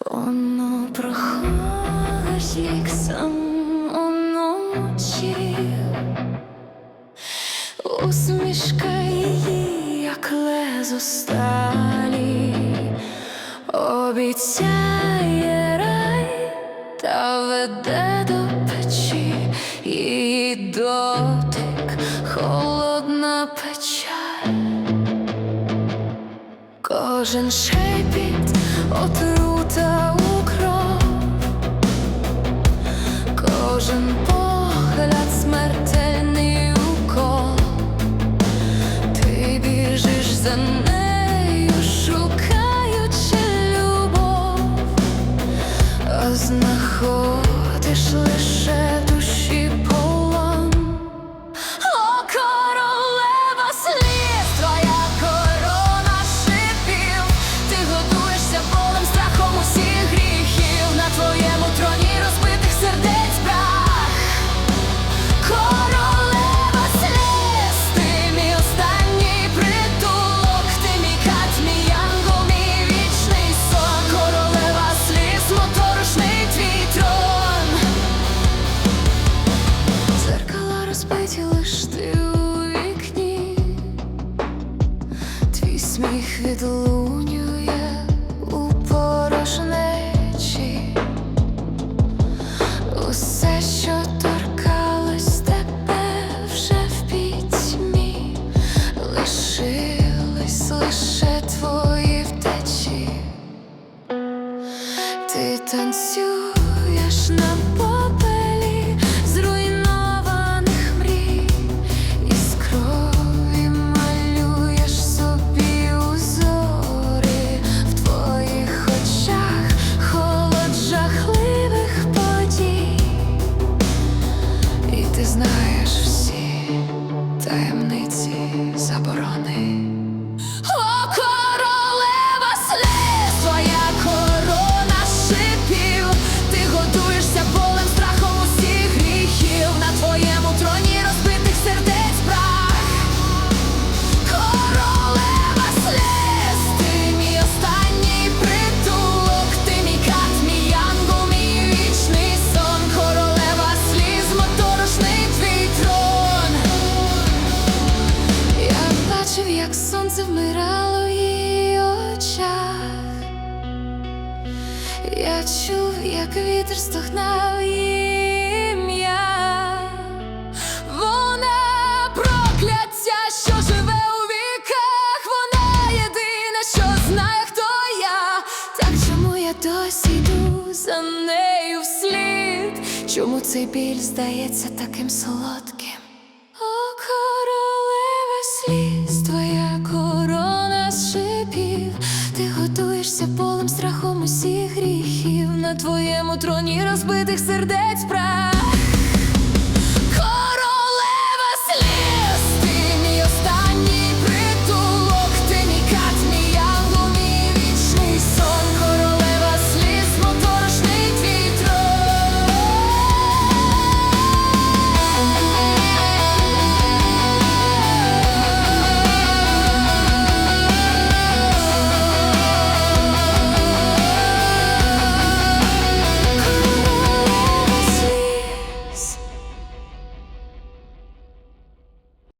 Воно проходить як сон уночі, усмішка її, як лезо сталі, обіцяє рай та веде до печі, її дотик, холодна печаль. Кожен шепіт отрута у кров, кожен погляд смертельний відлунює у порожнечі, усе, що торкалось тебе вже в пітьмі, лишилось лише твої сонце вмирало її очах. Я чув, як вітер стогнав її ім'я. Вона прокляття, що живе у віках. Вона єдина, що знає, хто я. Так чому я досі йду за нею вслід? Чому цей біль здається таким солодким? На твоєму троні розбитих сердець прах.